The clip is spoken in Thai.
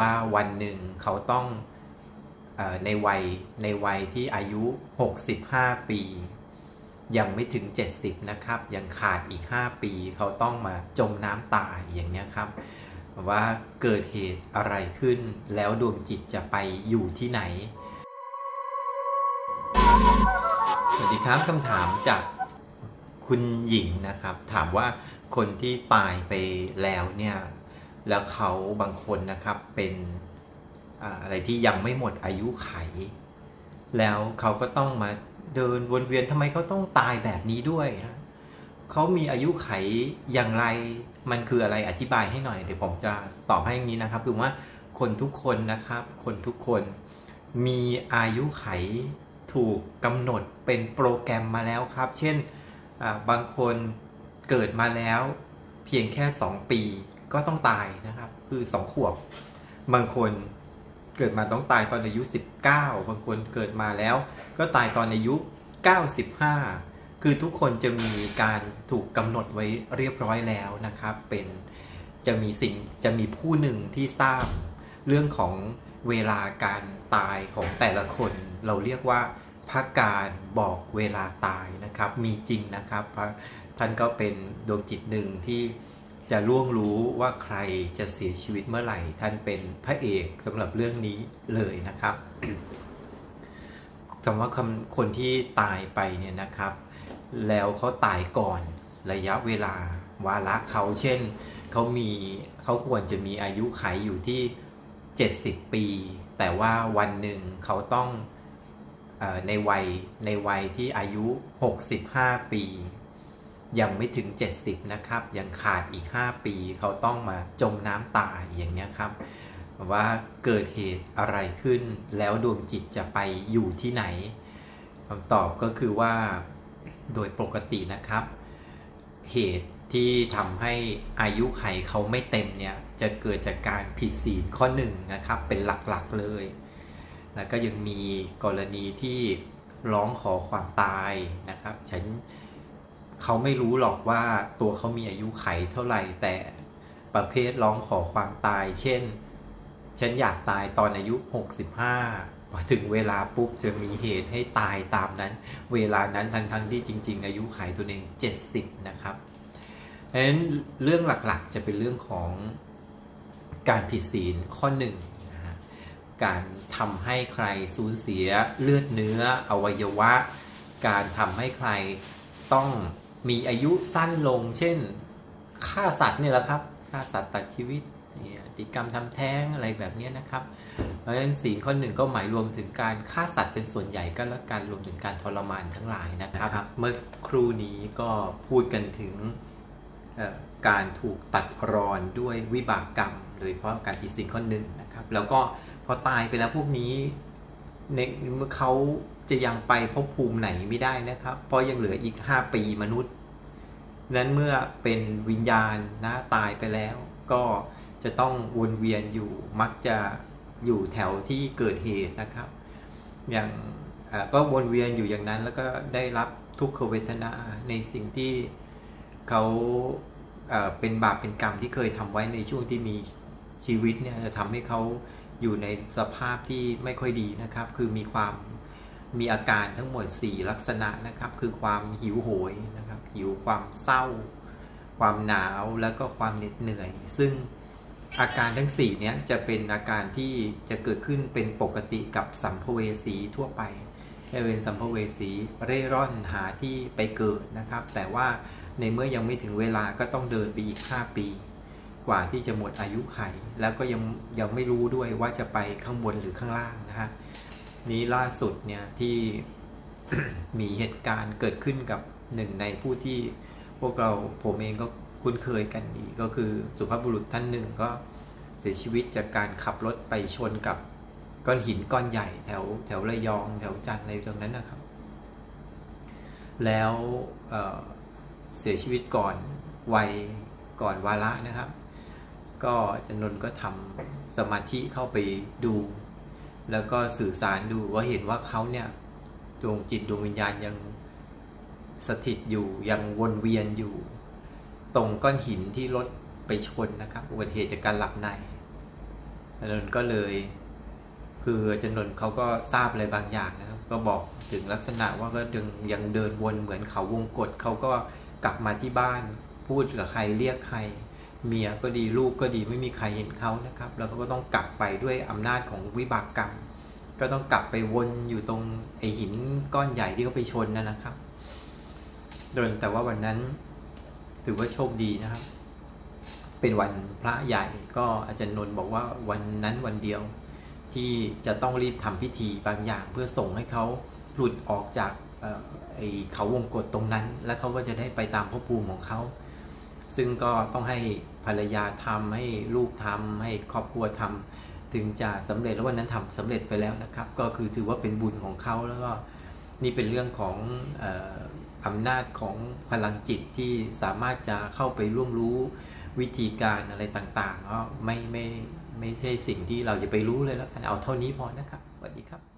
ว่าวันหนึ่งเขาต้องอในวัยในวัยที่อายุ 65 ปี ยังไม่ถึง 70 นะครับ ยังขาดอีก 5 ปี เขาต้องมาจมน้ำตายอย่างนี้ครับ ว่าเกิดเหตุอะไรขึ้น แล้วดวงจิตจะไปอยู่ที่ไหน สวัสดีครับคำถามจากคุณหญิงนะครับ ถามว่าคนที่ตายไปแล้วเนี่ย แล้วเขาบางคนนะครับเป็นอะไรที่ยังไม่หมดอายุไข แล้วเขาก็ต้องมาเดินวนเวียนทำไมเขาต้องตายแบบนี้ด้วยฮะเขามีอายุไขอย่างไรมันคืออะไรอธิบายให้หน่อยเดี๋ยวผมจะตอบให้อย่างนี้นะครับคือว่าคนทุกคนนะครับ คนทุกคนมีอายุไขถูกกำหนดเป็นโปรแกรมมาแล้วครับ เช่นบางคนเกิดมาแล้วเพียงแค่ 2 ปี ก็ต้องตายนะครับ คือ2ขวบบางคนเกิดมาต้องตายตอนอายุ 19 บางคนเกิดมาแล้ว ก็ตายตอนอายุ 95 คือทุกคนจะมีการถูกกำหนดไว้เรียบร้อยแล้วนะครับ เป็นจะมีสิ่งจะมีผู้หนึ่งที่ทราบเรื่องของเวลาการตายของแต่ละคน เราเรียกว่าพระการบอกเวลาตายนะครับ มีจริงนะครับพระท่านก็เป็นดวงจิตหนึ่งที่ จะล่วงรู้ว่าใครจะเสียชีวิตเมื่อไหร่ ท่านเป็นพระเอกสำหรับเรื่องนี้เลยนะครับคำว่าคำคนที่ตายไปเนี่ยนะครับ แล้วเขาตายก่อนระยะเวลาวาระเขาเช่นเขามีเขาควรจะมีอายุขัยอยู่ที่ 70 ปี แต่ว่าวันหนึ่งเขาต้องอในวัยในวัยที่อายุ 65 ปี ยังไม่ถึง 70 นะครับ ยังขาดอีก 5 ปีเขาต้องมาจมน้ำตายอย่างเนี้ยครับ ว่าเกิดเหตุอะไรขึ้น แล้วดวงจิตจะไปอยู่ที่ไหนคำตอบก็คือว่าโดยปกตินะครับ เหตุที่ทำให้อายุไขเขาไม่เต็มเนี่ย จะเกิดจากการผิดศีลข้อหนึ่งนะครับ เป็นหลักๆเลย แล้วก็ยังมีกรณีที่ร้องขอความตายนะครับ ฉัน เขาไม่รู้หรอกว่าตัวเขามีอายุไขเท่าไหร่แต่ประเภทร้องขอความตาย เช่น ฉันอยากตายตอนอายุ 65พอถึงเวลาปุ๊บจะมีเหตุให้ตายตามนั้น เวลานั้นทั้งๆทที่จริง ๆ อายุไขตัวเอง 70 นะครับเพราะฉะนั้นเรื่องหลักๆจะเป็นเรื่องของการผิดศีลข้อหนึ่งนะการทำให้ใครสูญเสียเลือดเนื้ออวัยวะ การทำให้ใครต้อง มีอายุสั้นลง เช่นฆ่าสัตว์เนี่ยแหละครับฆ่าสัตว์ตัดชีวิตเนี่ยพฤติกรรมทำแท้งอะไรแบบเนี้ยนะครับ เพราะฉะนั้นศีลข้อหนึ่งก็หมายรวมถึงการฆ่าสัตว์เป็นส่วนใหญ่ก็แล้วกันรวมถึงการทรมานทั้งหลายนะครับ เมื่อครู่นี้ก็พูดกันถึงเอ่อการถูกตัดรอนด้วยวิบากกรรม โดยเฉพาะการผิดศีลข้อหนึ่งนะครับ แล้วก็พอตายไปแล้วพวกนี้ ในเมื่อเขาจะยังไปภพภูมิไหนไม่ได้นะครับ เพราะยังเหลืออีก 5 ปีมนุษย์ นั้นเมื่อเป็นวิญญาณนะตายไปแล้ว ก็จะต้องวนเวียนอยู่มักจะอยู่แถวที่เกิดเหตุนะครับ อย่างก็วนเวียนอยู่อย่างนั้นแล้วก็ได้รับทุกขเวทนาในสิ่งที่เขาเอ่อเป็นบาปเป็นกรรมที่เคยทำไว้ในช่วงที่มีชีวิตเนี่ยจะทำให้เขา อยู่ในสภาพที่ไม่ค่อยดีนะครับ คือมีความมีอาการทั้งหมด 4 ลักษณะนะครับ คือความหิวโหยนะครับ หิวความเศร้า ความหนาวแล้วก็ความเหน็ดเหนื่อย ซึ่งอาการทั้ง 4 เนี้ยจะเป็นอาการที่จะเกิดขึ้นเป็นปกติกับสัมภเวสีทั่วไปจะเป็นสัมภเวสีเร่ร่อนหาที่ไปเกิดนะครับ แต่ว่าในเมื่อยังไม่ถึงเวลาก็ต้องเดินไปอีก 5 ปี กว่าที่จะหมดอายุไข แล้วก็ยังยังไม่รู้ด้วยว่าจะไปข้างบนหรือข้างล่างนะฮะนี้ล่าสุดเนี่ยที่มีเหตุการณ์เกิดขึ้นกับหนึ่งในผู้ที่พวกเราผมเองก็คุ้นเคยกันดีก็คือสุภาพบุรุษท่านหนึ่งก็เสียชีวิตจากการขับรถไปชนกับก้อนหินก้อนใหญ่แถวแถวระยองแถวจันทร์อะไรตรงนั้นนะครับ แล้วเเสียชีวิตก่อนวัยก่อนวาระนะครับ ก็จารย์นนก็ทำสมาธิเข้าไปดู แล้วก็สื่อสารดูว่าเห็นว่าเขาเนี่ยดวงจิตดวงวิญญาณยังสถิตอยู่ยังวนเวียนอยู่ ตรงก้อนหินที่รถไปชนนะครับอุบัติเหตุจากการหลับในจารย์นนก็เลย คือจารย์นนเขาก็ทราบอะไรบางอย่างนะครับ ก็บอกถึงลักษณะว่าก็ยังยังเดินวนเหมือนเขาวงกฏเขาก็กลับมาที่บ้านพูดกับใครเรียกใคร เมียก็ดีลูกก็ดีไม่มีใครเห็นเขานะครับ แล้วก็ต้องกลับไปด้วยอำนาจของวิบากกรรม ก็ต้องกลับไปวนอยู่ตรงไอหินก้อนใหญ่ที่เขาไปชนนั่นนะครับโดนแต่ว่าวันนั้นถือว่าโชคดีนะครับ เป็นวันพระใหญ่ก็อาจารย์นนท์บอกว่าวันนั้นวันเดียวที่จะต้องรีบทำพิธีบางอย่าง เพื่อส่งให้เขาหลุดออกจากไอเขาวงกฏตรงนั้น แล้วเขาก็จะได้ไปตามภพภูมิของเขา ซึ่งก็ต้องให้ภรรยาทำให้ลูกทำให้ครอบครัวทำถึงจะสำเร็จแล้ววันนั้นทำสำเร็จไปแล้วนะครับ ก็คือถือว่าเป็นบุญของเขาแล้วก็นี่เป็นเรื่องของอออำนาจของพลังจิตที่สามารถจะเข้าไปร่วมรู้วิธีการอะไรต่างๆก็ไม่ไม่ไม่ใช่สิ่งที่เราจะไปรู้เลยแล้วกันเอาเท่านี้พอนะครับสวัสดีครับ